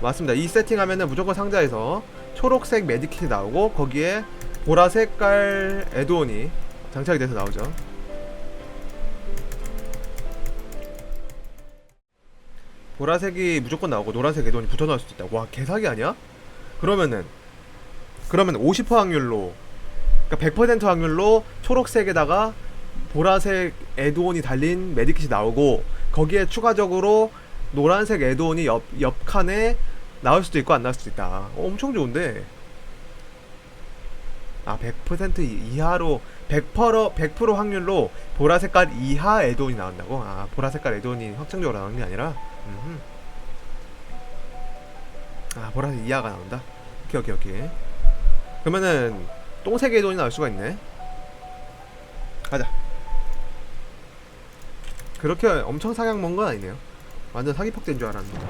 맞습니다. 이 세팅하면은 무조건 상자에서 초록색 메디킷이 나오고 거기에 보라 색깔 에드온이 장착이 돼서 나오죠. 보라색이 무조건 나오고 노란색 에드온이 붙어 나올 수도 있다. 와 개사기 아니야? 그러면은 그러면 50% 확률로 그러니까 100% 확률로 초록색에다가 보라색 에드온이 달린 메디킷이 나오고 거기에 추가적으로 노란색 에드온이 옆, 옆 칸에 나올 수도 있고 안 나올 수도 있다. 어, 엄청 좋은데. 아, 100% 이하로 100% 100% 확률로 보라 색깔 이하 에드온이 나온다고? 아, 보라 색깔 에드온이 확정적으로 나오는 게 아니라. 음흠. 아, 보라색 이하가 나온다. 오케이, 오케이, 오케이. 그러면은 똥색 에드온이 나올 수가 있네. 가자. 그렇게 엄청 사냥 먼건 아니네요. 완전 사기폭된 줄 알았는데.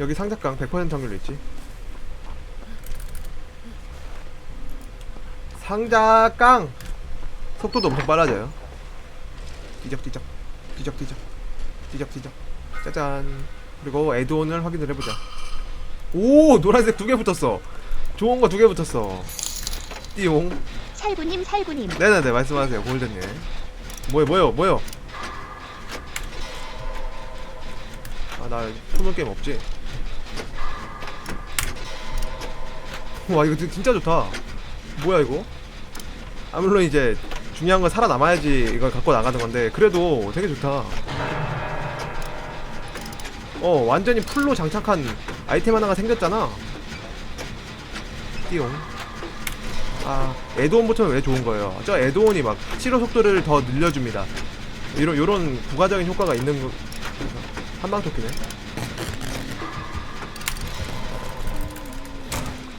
여기 상작강 100% 확률로 있지. 상작강 속도도 엄청 빨라져요. 뒤적뒤적 뒤적뒤적 뒤적뒤적 짜잔 그리고 에드온을 확인을 해보자. 오 노란색 두 개 붙었어. 좋은 거 두 개 붙었어. 띠용. 살구님 살구님. 네네네 말씀하세요 골든님. 뭐요 뭐요 뭐요? 아나 소문 게임 없지? 와 이거 진- 진짜 좋다. 뭐야 이거? 아 물론 이제 중요한 건 살아남아야지 이걸 갖고 나가는 건데 그래도 되게 좋다. 어 완전히 풀로 장착한 아이템 하나가 생겼잖아. 띠용 아 에드온 버튼은 왜 좋은 거예요? 저 에드온이 막 치료 속도를 더 늘려줍니다. 이런 요런 부가적인 효과가 있는 거 한방 토끼네.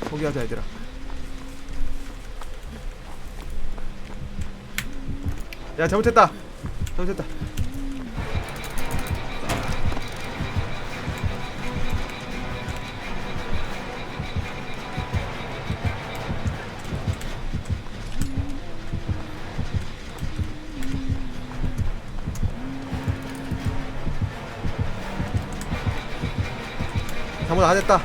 포기하자 얘들아. 야 잘못했다. 잘못했다. 잘못 안 했다.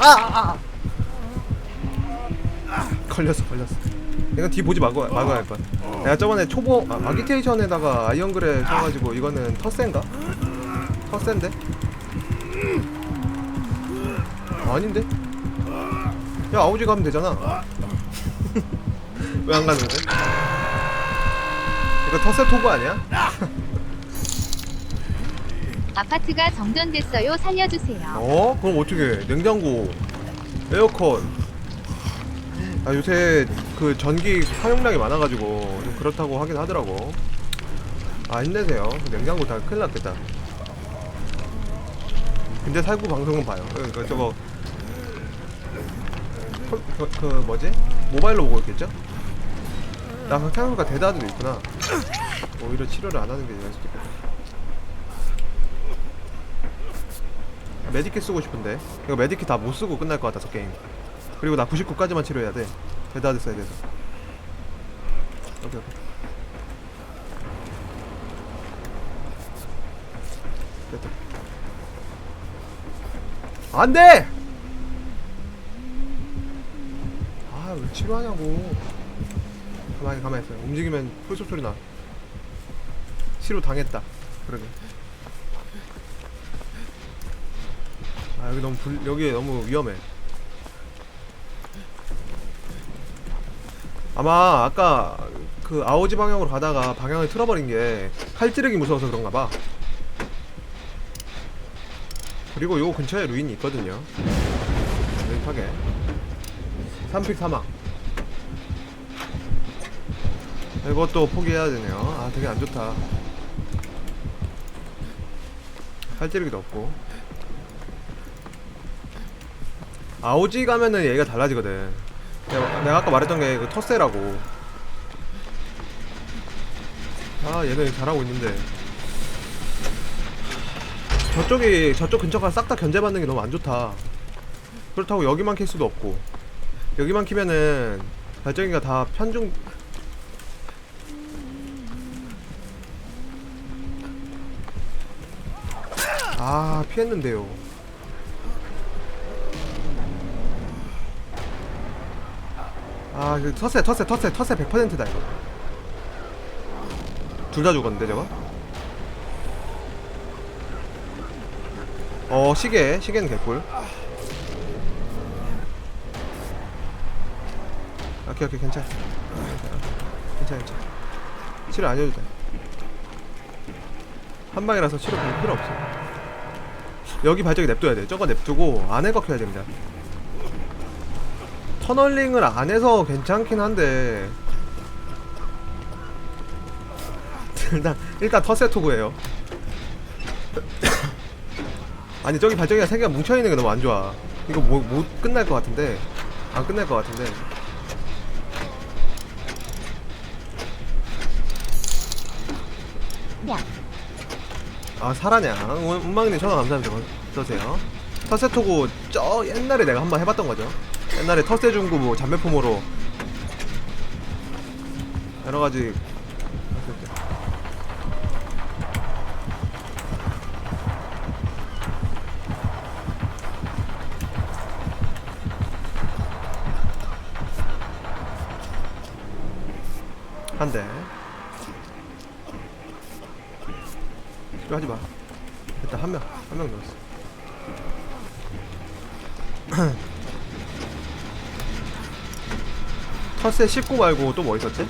아, 아, 아. 걸렸어, 걸렸어. 이건 뒤 보지 말고 말고 할 뻔. 내가 저번에 초보 아, 아기테이션에다가 아이언그레 써가지고 이거는 텃센가? 텃센데? 아닌데? 야 아우지 가면 되잖아. 왜 안 가는데? 이거 텃세 토브 아니야? 아파트가 정전됐어요 살려주세요 어? 그럼 어떻게? 냉장고, 에어컨. 아 요새 그 전기 사용량이 많아가지고 좀 그렇다고 하긴 하더라고. 아 힘내세요. 냉장고 다 큰일 났겠다. 근데 살구 방송은 봐요. 그, 그 저거 그, 그, 그 뭐지? 모바일로 보고 있겠죠? 나 생각해보니까 대다도 있구나. 오히려 치료를 안 하는 게 있겠다. 메디킷 쓰고 싶은데. 이거 메디킷 다 못 쓰고 끝날 것 같아서 게임. 그리고 나 99까지만 치료해야 돼. 데드하드 써야 돼서. 오케이 오케이. 됐다. 안돼! 아왜 치료하냐고 가만히 가만히 있어 움직이면 풀숲 소리 나 치료 당했다 그러게 아 여기 너무 불 여기 너무 위험해. 아마 아까 그 아오지 방향으로 가다가 방향을 틀어버린 게 칼찌르기 무서워서 그런가 봐. 그리고 요 근처에 루인이 있거든요. 왼쪽에 3픽 사막. 이것도 포기해야 되네요. 아 되게 안 좋다. 칼찌르기도 없고. 아오지 가면은 얘가 달라지거든. 내가, 내가 아까 말했던 게그 텃세라고. 아 얘는 잘하고 있는데. 저쪽이 저쪽 근처가 싹 다 견제받는 게 너무 안 좋다. 그렇다고 여기만 킬 수도 없고 여기만 키면은 발전기가 다 편중 아 피했는데요. 아, 그 터세, 터세, 터세, 터세 100%다 이거. 둘 다 죽었는데 저거? 어, 시계, 시계는 개꿀. 오케이, 오케이, 괜찮아. 괜찮아, 괜찮아. 치료 안 해도 돼. 한 방이라서 치료 별 필요 없어. 여기 발전기 냅둬야 돼. 저거 냅두고 안에 거 켜야 됩니다. 터널링을 안 해서 괜찮긴 한데 일단 일단 터세토구예요. 아니 저기 발전기가 세 개가 뭉쳐 있는 게 너무 안 좋아. 이거 뭐 못 끝날 것 같은데 안 끝날 것 같은데. 아 사라냐? 운망님 전화 감사합니다. 어떠세요? 터세토고 저 옛날에 내가 한번 해봤던 거죠. 옛날에 터세 중구 뭐 잠매품으로 여러 가지 텃세 19 말고 또 뭐 있었지?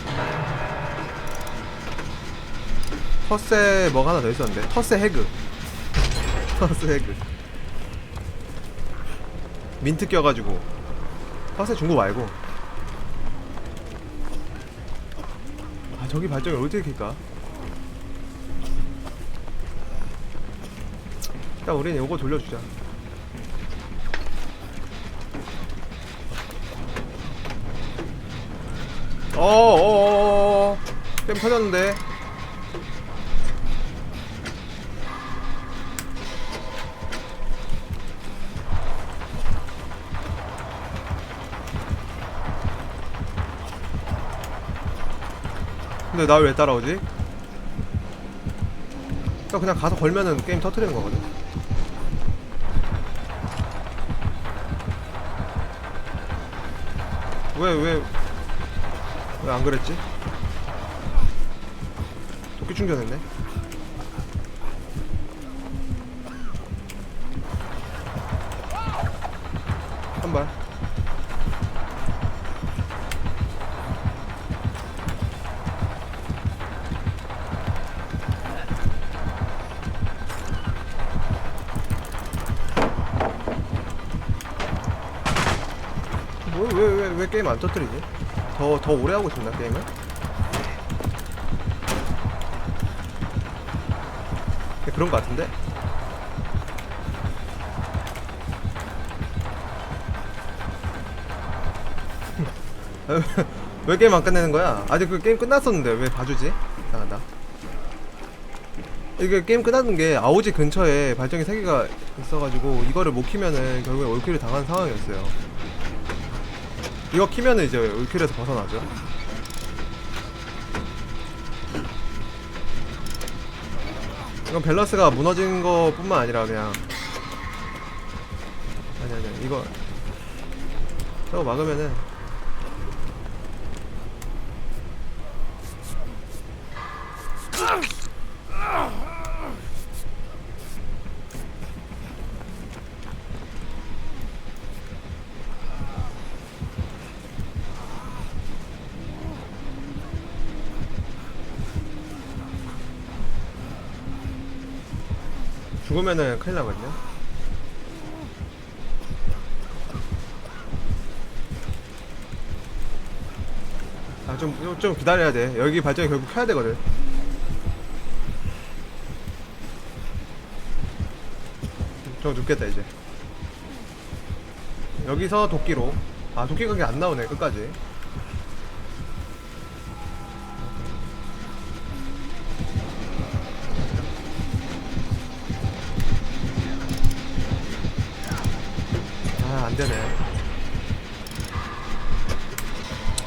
텃세 뭐가 하나 더 있었는데? 텃세 해그. 텃세 해그. 민트 껴가지고. 텃세 중고 말고. 아 저기 발전을 어떻게 킬까? 일단 우리는 요거 돌려주자 어어어어 뺨 터졌는데. 근데 나 왜 따라오지? 그러니까 그냥 가서 걸면은 게임 터트리는 거거든. 왜 왜 왜 안 그랬지? 도끼 충전했네. 한 발. 뭐왜 왜왜 게임 안 터뜨리지? 더 더 오래 하고 싶나 게임을? 네, 그런 거 같은데? 왜 게임 안 끝내는 거야? 아직 그 게임 끝났었는데 왜 봐주지? 이상하다. 이게 게임 끝났는 게 아오지 근처에 발전기 3개가 있어가지고 이거를 못 키면은 결국에 올킬을 당하는 상황이었어요. 이거 키면은 이제 올킬에서 벗어나죠. 이건 밸런스가 무너진 거 뿐만 아니라 그냥 아니 아니 이거 저거 막으면은 죽으면은 큰일 나거든요. 아, 좀, 좀 기다려야 돼. 여기 발전기 결국 켜야 되거든. 저 죽겠다, 이제. 여기서 도끼로. 아, 도끼 각이 안 나오네, 끝까지. 아 안되네.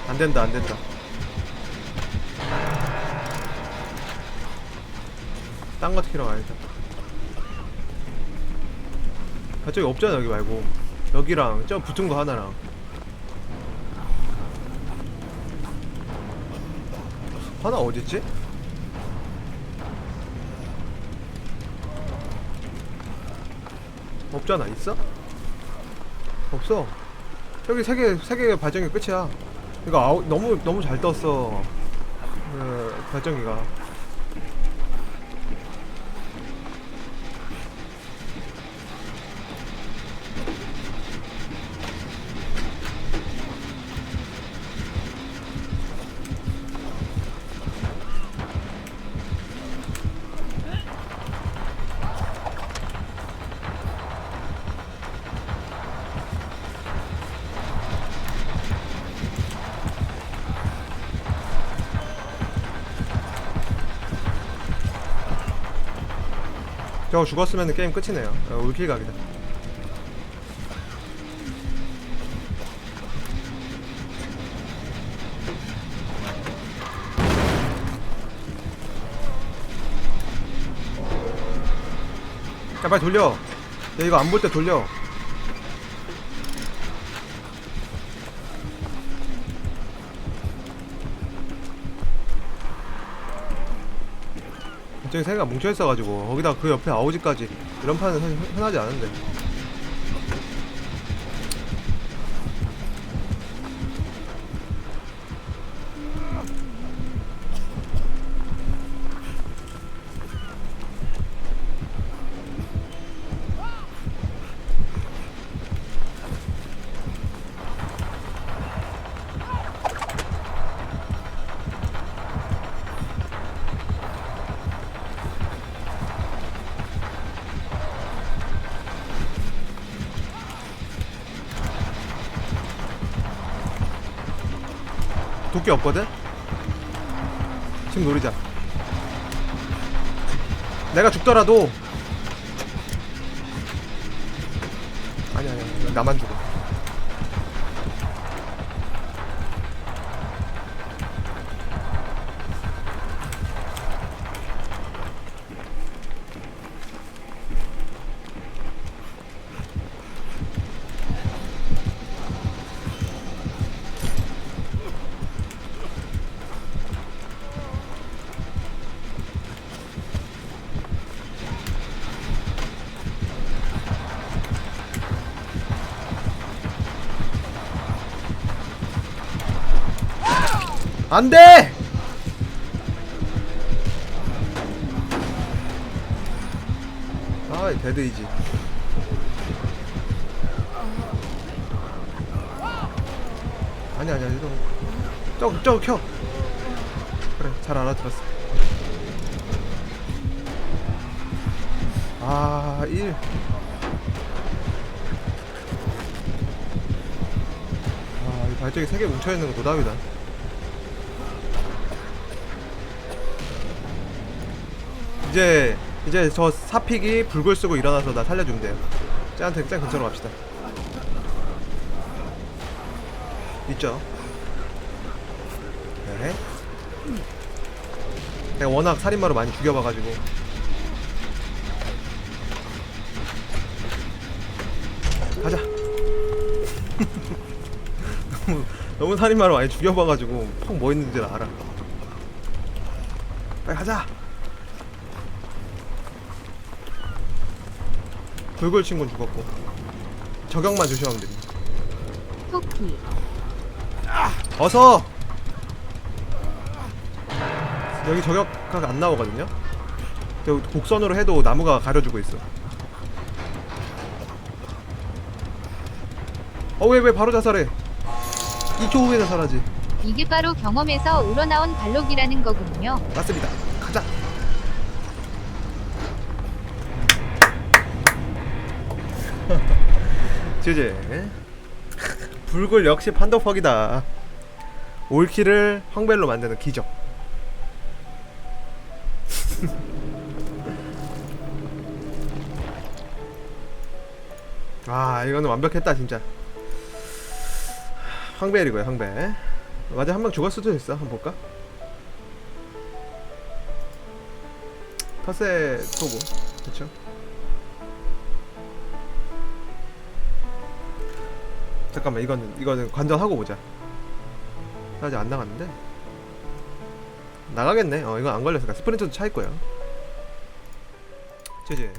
안된다 안된다. 딴거 키러 가야겠다. 아 저기 없잖아 여기 말고. 여기랑 저 붙은 거 하나랑. 하나 어딨지? 없잖아 있어? 없어. 세개 세개 발전기 끝이야. 이거 아우, 너무 너무 잘 떴어. 그 발전기가 저거 죽었으면 게임 끝이네요. 어, 울킬 각이다. 야 빨리 돌려. 야 이거 안 볼 때 돌려 저기 세가 뭉쳐있어가지고 거기다 그 옆에 아우지까지 이런 판은 사실 흔- 흔하지 않은데 도끼 없거든? 지금 노리자. 내가 죽더라도. 아니 아니 나만 죽어 안돼! 아이 데드이지. 아니 아니 아니 저거 저거 켜. 그래 잘 알아들었어. 아 1. 아 이 발전기 3개 뭉쳐있는 거 노답이다 이제 이제 저 사픽이 불글 쓰고 일어나서 나 살려주면 돼요. 쟤한테 쟤 근처로 갑시다. 있죠? 네. 내가 워낙 살인마로 많이 죽여봐가지고 가자. 너무 너무 살인마로 많이 죽여봐가지고 폭뭐 있는지 알아. 빨리 가자. 불글 친구는 죽었고. 저격만 조심하면 됩니다. 토끼. 어서! 여기 저격각 안 나오거든요? 저 곡선으로 해도 나무가 가려주고 있어. 어 왜 왜 바로 자살해? 2초 후에 자살하지. 이게 바로 경험에서 우러나온 발록이라는 거군요. 맞습니다 제제. 불굴 역시 판도퍽이다. 올킬을 황벨로 만드는 기적. 아 이거는 완벽했다 진짜. 황벨이고요 황벨. 맞아 한 명 죽을 수도 있어. 한번 볼까? 터세 토고. 그쵸? 잠깐만 이거는 이거는 관전하고 보자. 아직 안 나갔는데? 나가겠네. 어 이거 안 걸렸으니까 스프린트도 차 있고요. 제제